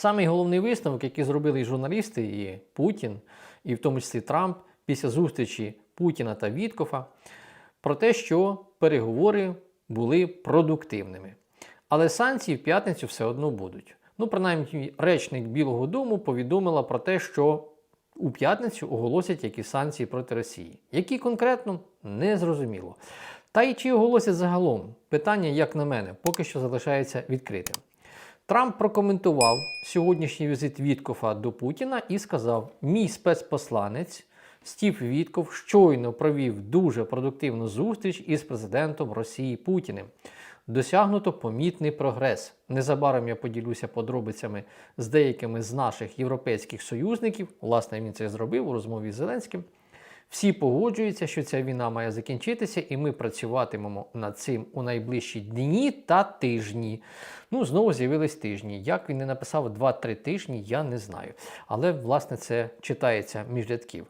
Самий головний висновок, який зробили і журналісти, і Путін, і в тому числі Трамп, після зустрічі Путіна та Віткофа, про те, що переговори були продуктивними. Але санкції в п'ятницю все одно будуть. Ну, принаймні, речник Білого Дому повідомила про те, що у п'ятницю оголосять які санкції проти Росії. Які конкретно не зрозуміло. Та й чи оголосять загалом? Питання, як на мене, поки що залишається відкритим. Трамп прокоментував сьогоднішній візит Віткофа до Путіна і сказав: мій спецпосланець Стів Вітков щойно провів дуже продуктивну зустріч із президентом Росії Путіним. Досягнуто помітний прогрес. Незабаром я поділюся подробицями з деякими з наших європейських союзників. Власне, він це зробив у розмові з Зеленським. Всі погоджуються, що ця війна має закінчитися, і ми працюватимемо над цим у найближчі дні та тижні. Ну, знову з'явились тижні. Як він не написав 2-3 тижні, я не знаю. Але, власне, це читається між рядків.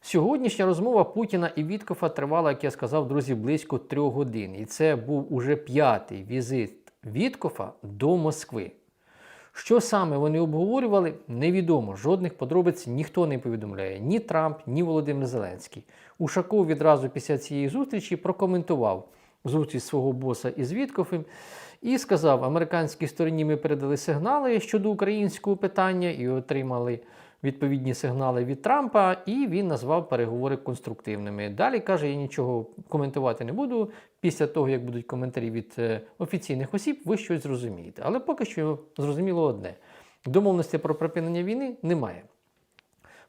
Сьогоднішня розмова Путіна і Віткофа тривала, як я сказав, друзі, близько трьох годин. І це був уже п'ятий візит Віткофа до Москви. Що саме вони обговорювали, невідомо. Жодних подробиць ніхто не повідомляє. Ні Трамп, ні Володимир Зеленський. Ушаков відразу після цієї зустрічі прокоментував зустріч свого боса із Віткофем і сказав: американській стороні ми передали сигнали щодо українського питання і отримали відповідні сигнали від Трампа, і він назвав переговори конструктивними. Далі каже, я нічого коментувати не буду. Після того, як будуть коментарі від е, офіційних осіб, ви щось зрозумієте. Але поки що зрозуміло одне: домовленості про припинення війни немає.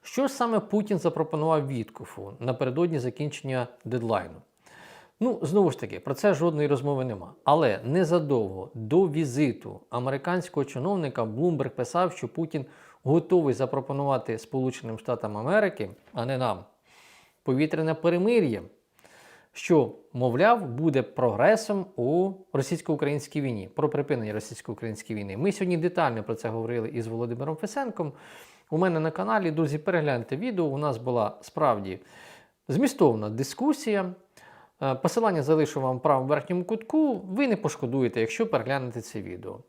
Що ж саме Путін запропонував Віткофу напередодні закінчення дедлайну? Ну, знову ж таки, про це жодної розмови нема. Але незадовго до візиту американського чиновника Блумберг писав, що Путін готовий запропонувати Сполученим Штатам Америки, а не нам, повітряне перемир'я, що, мовляв, буде прогресом у російсько-українській війні, про припинення російсько-української війни. Ми сьогодні детально про це говорили із Володимиром Фесенком. У мене на каналі, друзі, перегляньте відео. У нас була справді змістовна дискусія. Е, Посилання залишу вам в правому верхньому кутку. Ви не пошкодуєте, якщо переглянете це відео.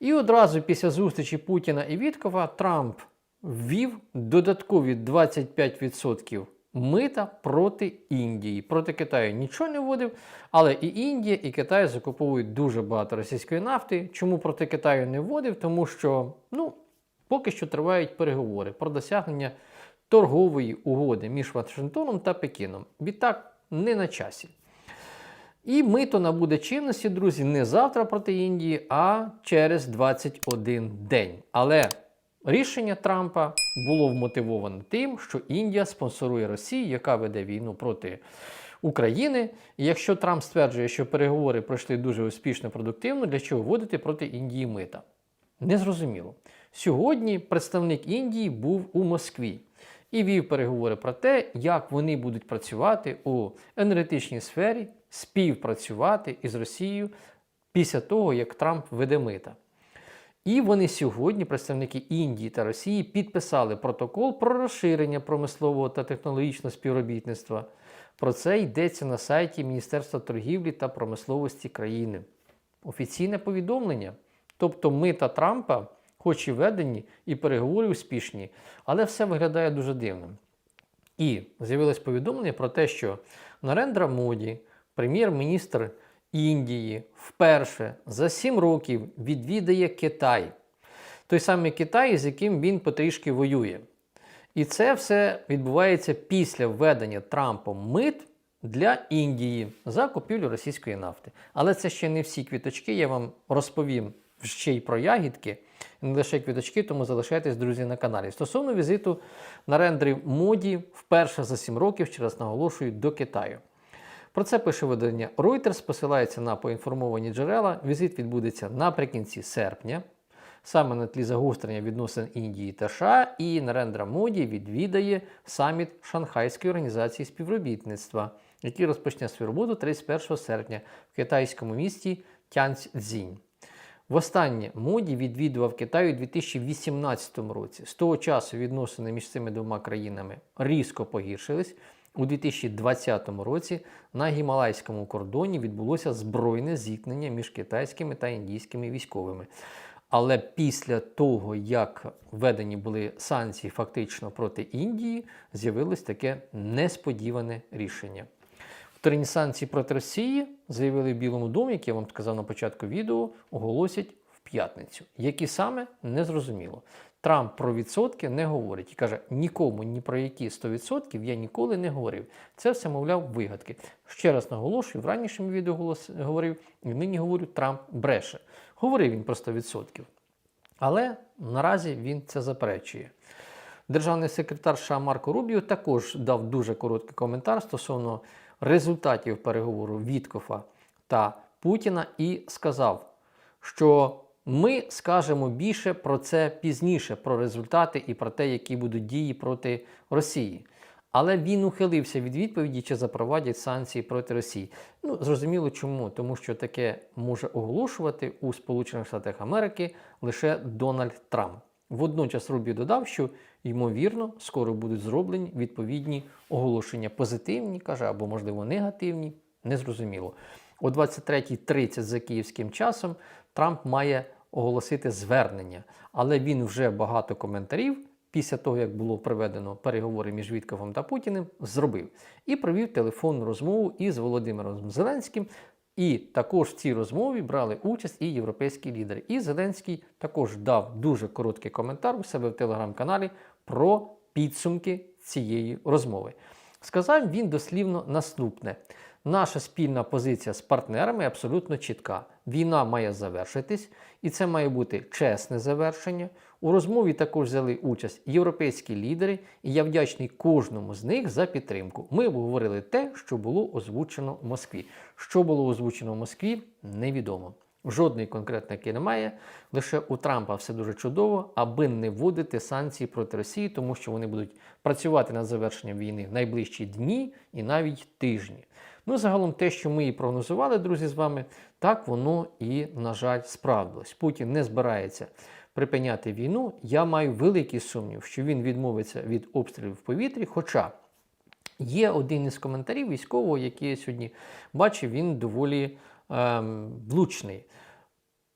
І одразу після зустрічі Путіна і Віткова Трамп ввів додаткові 25% мита проти Індії. Проти Китаю нічого не вводив, але і Індія, і Китай закуповують дуже багато російської нафти. Чому проти Китаю не вводив? Тому що ну, поки що тривають переговори про досягнення торгової угоди між Вашингтоном та Пекіном. Відтак не на часі. І мито набуде чинності, друзі, не завтра проти Індії, а через 21 день. Але рішення Трампа було вмотивоване тим, що Індія спонсорує Росію, яка веде війну проти України. І якщо Трамп стверджує, що переговори пройшли дуже успішно продуктивно, для чого вводити проти Індії мита? Незрозуміло. Сьогодні представник Індії був у Москві і вів переговори про те, як вони будуть працювати у енергетичній сфері, співпрацювати із Росією після того, як Трамп веде мита. І вони сьогодні, представники Індії та Росії, підписали протокол про розширення промислового та технологічного співробітництва. Про це йдеться на сайті Міністерства торгівлі та промисловості країни. Офіційне повідомлення. Тобто мита Трампа хоч і ведені, і переговори успішні, але все виглядає дуже дивним. І з'явилось повідомлення про те, що Нарендра Моді, прем'єр-міністр Індії, вперше за 7 років відвідає Китай, той самий Китай, з яким він потрішки воює. І це все відбувається після введення Трампом мит для Індії за купівлю російської нафти. Але це ще не всі квіточки, я вам розповім ще й про ягідки не лише квіточки, тому залишайтесь, друзі, на каналі. Стосовно візиту на рендері моді вперше за 7 років, ще раз наголошую, до Китаю. Про це пише видання Reuters, посилається на поінформовані джерела. Візит відбудеться наприкінці серпня, саме на тлі загострення відносин Індії та США, і Нарендра Моді відвідає саміт Шанхайської організації співробітництва, який розпочне свою роботу 31 серпня в китайському місті Тяньцзінь. Востаннє моді відвідував Китай у 2018 році. З того часу відносини між цими двома країнами різко погіршились. У 2020 році на гімалайському кордоні відбулося збройне зіткнення між китайськими та індійськими військовими. Але після того, як введені були санкції фактично проти Індії, з'явилось таке несподіване рішення. Санкції проти Росії заявили в Білому домі, як я вам сказав на початку відео, оголосять в п'ятницю. Які саме не зрозуміло. Трамп про відсотки не говорить і каже: нікому ні про які 100% я ніколи не говорив. Це все, мовляв, вигадки. Ще раз наголошую, в ранішому відео голос говорив, і нині говорю, Трамп бреше. Говорив він про 100%. Але наразі він це заперечує. Державний секретар США Марко Рубіо також дав дуже короткий коментар стосовно результатів переговору Віткофа та Путіна і сказав, що ми скажемо більше про це пізніше, про результати і про те, які будуть дії проти Росії. Але він ухилився від відповіді, чи запровадять санкції проти Росії. Ну, зрозуміло чому, тому що таке може оголошувати у Сполучених Штатах Америки лише Дональд Трамп. Водночас Рубі додав, що ймовірно скоро будуть зроблені відповідні оголошення позитивні, каже, або можливо негативні, незрозуміло. О 23.30 за київським часом Трамп має оголосити звернення, але він вже багато коментарів після того, як було проведено переговори між Віткофом та Путіним, зробив і провів телефонну розмову із Володимиром Зеленським. І також в цій розмові брали участь і європейські лідери. І Зеленський також дав дуже короткий коментар у себе в телеграм-каналі про підсумки цієї розмови. Сказав він дослівно наступне: наша спільна позиція з партнерами абсолютно чітка. Війна має завершитись, і це має бути чесне завершення. У розмові також взяли участь європейські лідери, і я вдячний кожному з них за підтримку. Ми обговорили те, що було озвучено в Москві. Що було озвучено в Москві, невідомо. Жодної конкретники немає. Лише у Трампа все дуже чудово, аби не вводити санкції проти Росії, тому що вони будуть працювати над завершенням війни в найближчі дні і навіть тижні. Ну, загалом, те, що ми і прогнозували, друзі, з вами, так воно і, на жаль, справдилось. Путін не збирається припиняти війну. Я маю великий сумнів, що він відмовиться від обстрілів в повітрі. Хоча є один із коментарів військового, який я сьогодні бачив, він доволі ем, влучний.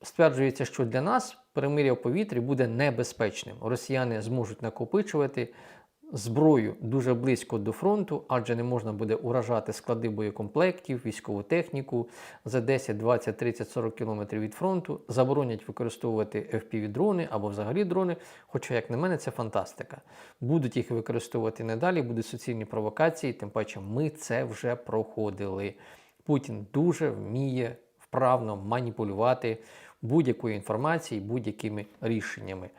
Стверджується, що для нас перемир'я в повітрі буде небезпечним. Росіяни зможуть накопичувати зброю дуже близько до фронту, адже не можна буде уражати склади боєкомплектів, військову техніку за 10, 20, 30, 40 кілометрів від фронту. Заборонять використовувати FPV-дрони або взагалі дрони. Хоча, як на мене, це фантастика. Будуть їх використовувати надалі, будуть суцільні провокації, тим паче ми це вже проходили. Путін дуже вміє вправно маніпулювати будь-якою інформацією, будь-якими рішеннями.